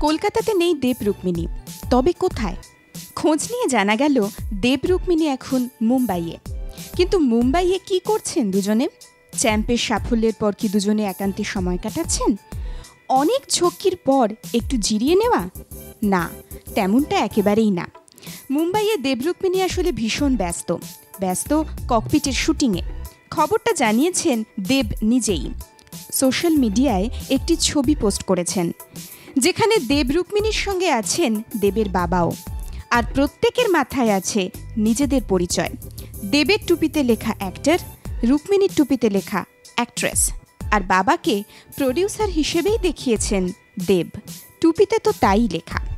কলকাতাতে নেই দেব রুক্মিণী। তবে কোথায়? খোঁজ নিয়ে জানা গেল, দেব রুক্মিণী এখন মুম্বাইয়ে। কিন্তু মুম্বাইয়ে কি করছেন দুজনে? চ্যাম্পের সাফল্যের পর কি দুজনে একান্তে সময় কাটাচ্ছেন? অনেক ঝক্কির পর একটু জিরিয়ে নেওয়া? না, তেমনটা একেবারেই না। মুম্বাইয়ে দেবরুক্মিণী আসলে ভীষণ ব্যস্ত। ব্যস্ত ককপিটের শুটিংয়ে। খবরটা জানিয়েছেন দেব নিজেই। সোশ্যাল মিডিয়ায় একটি ছবি পোস্ট করেছেন। যেখানে দেব রুক্মিণীর সঙ্গে আছেন দেবের বাবাও। আর প্রত্যেকের মাথায় আছে নিজেদের পরিচয়। দেবের টুপিতে লেখা অ্যাক্টর রুক্মিণীর টুপিতে লেখা অ্যাক্ট্রেস আর বাবাকে প্রডিউসার হিসেবেই দেখিয়েছেন দেব। টুপিতে তো তাই লেখা।